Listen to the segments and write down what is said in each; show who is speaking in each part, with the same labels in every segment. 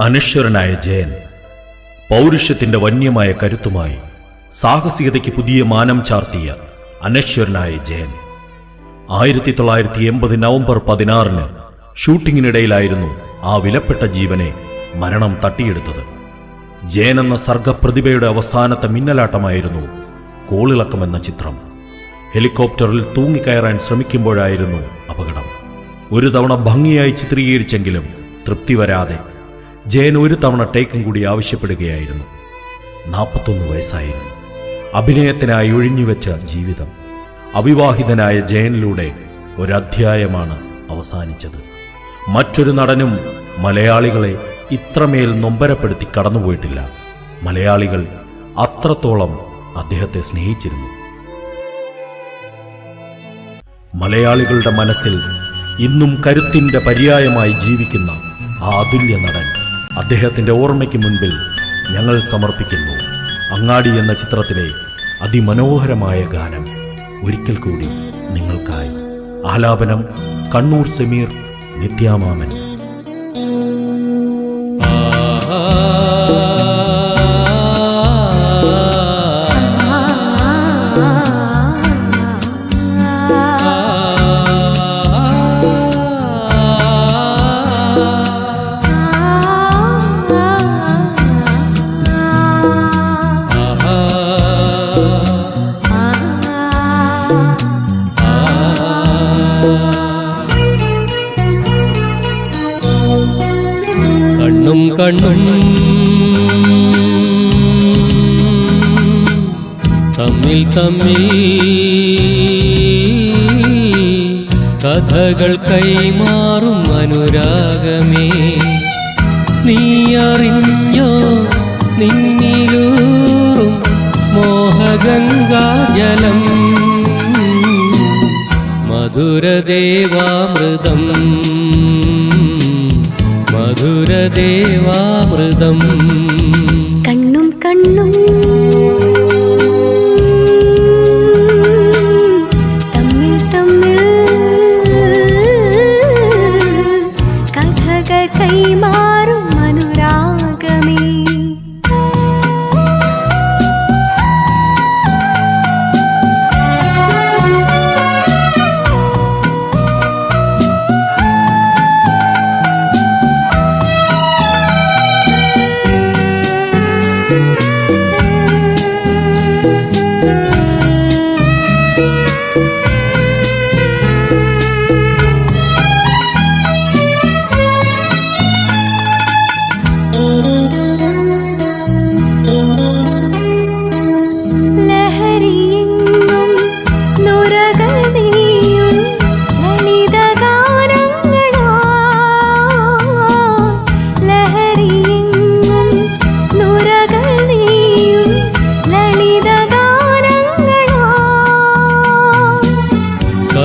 Speaker 1: അനശ്വരനായ ജയൻ പൗരുഷത്തിന്റെ വന്യമായ കരുത്തുമായി സാഹസികതയ്ക്ക് പുതിയ മാനം ചാർത്തിയ അനശ്വരനായ ജയൻ. ആയിരത്തി തൊള്ളായിരത്തി എൺപത് നവംബർ പതിനാറിന് ഷൂട്ടിങ്ങിനിടയിലായിരുന്നു ആ വിലപ്പെട്ട ജീവനെ മരണം തട്ടിയെടുത്തത്. ജയൻ എന്ന സർഗപ്രതിഭയുടെ അവസാനത്തെ മിന്നലാട്ടമായിരുന്നു കോളിളക്കമെന്ന ചിത്രം. ഹെലികോപ്റ്ററിൽ തൂങ്ങിക്കയറാൻ ശ്രമിക്കുമ്പോഴായിരുന്നു അപകടം. ഒരു തവണ ഭംഗിയായി ചിത്രീകരിച്ചെങ്കിലും തൃപ്തി വരാതെ ജയൻ ഒരു തവണ ടേക്കും കൂടി ആവശ്യപ്പെടുകയായിരുന്നു. നാൽപ്പത്തൊന്ന് വയസ്സായിരുന്നു. അഭിനയത്തിനായി ഒഴിഞ്ഞുവെച്ച ജീവിതം. അവിവാഹിതനായ ജയനിലൂടെ ഒരധ്യായമാണ് അവസാനിച്ചത്. മറ്റൊരു നടനും മലയാളികളെ ഇത്രമേൽ നൊമ്പരപ്പെടുത്തി കടന്നുപോയിട്ടില്ല. മലയാളികൾ അത്രത്തോളം അദ്ദേഹത്തെ സ്നേഹിച്ചിരുന്നു. മലയാളികളുടെ മനസ്സിൽ ഇന്നും കരുത്തിന്റെ പര്യായമായി ജീവിക്കുന്ന ആ അതുല്യ നടൻ അദ്ദേഹത്തിന്റെ ഓർമ്മയ്ക്ക് മുൻപിൽ ഞങ്ങൾ സമർപ്പിക്കുന്നു. അങ്ങാടി എന്ന ചിത്രത്തിലെ അതിമനോഹരമായ ഗാനം ഒരിക്കൽ കൂടി നിങ്ങൾക്കായി. ആലാപനം കണ്ണൂർ സമീർ നിത്യാമാമൻ.
Speaker 2: കണ്ണും തമ്മിൽ തമ്മിൽ കഥകൾ കൈമാറും അനുരാഗമേ. നീ അറിഞ്ഞോ നിന്നിലൂറും മോഹഗംഗാജലം മധുരദേവാമൃതം
Speaker 3: देवावृतम्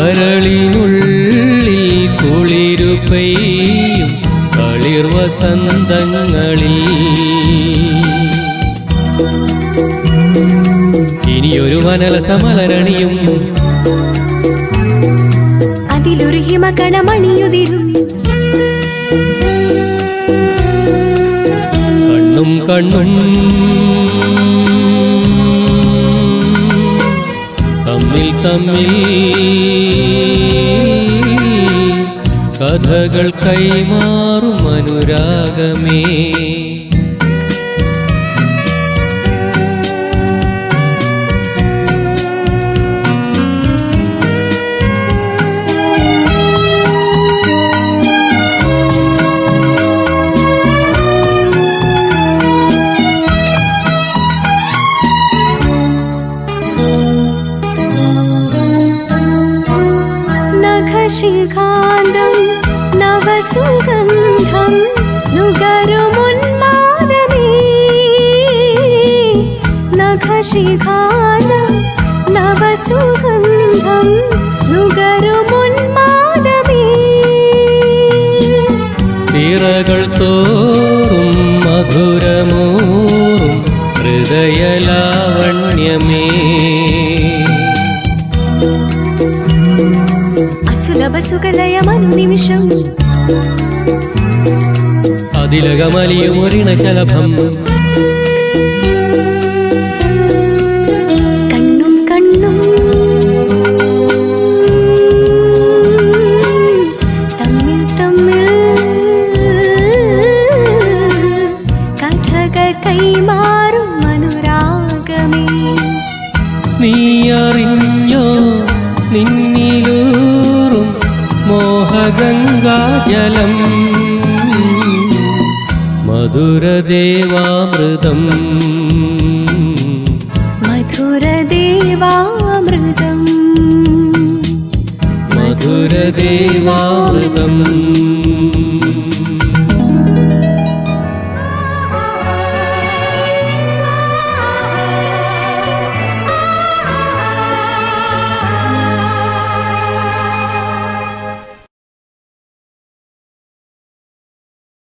Speaker 2: കരളിനുള്ളിൽ കുളിരു പെയ്യും കളിർവസന്തങ്ങളിൽ. ഇനിയൊരു വനല സമലരണിയും
Speaker 3: അതിലൊരു ഹിമകണമണിയുതിരും.
Speaker 2: കണ്ണും കണ്ണും. തമ്മിൽ തമ്മിൽ കഥകൾ കൈമാറും അനുരാഗമേ.
Speaker 3: നഖശിഖാന്തം നവസുഗന്ധം നുകരുമുന്മാദമേ. നഖശിഖാന്തം നവസുഗന്ധം നുകരുമുന്മാദമേ.
Speaker 2: തിറകൾ തോറും മധുരമോറും ഹൃദയലാവണ്യമേ.
Speaker 3: അസുലഭ സുഖലയമനു നിമിഷം
Speaker 2: അതിലകമലിയും ശലഭം
Speaker 3: കണ്ണും കണ്ണും. തമ്മിൽ തമ്മിൽ കൈമാറും.
Speaker 2: गङ्गाजलम् मधुरदेवामृतम्।
Speaker 3: मधुरदेवामृतम्।
Speaker 2: मधुरदेवामृतम्।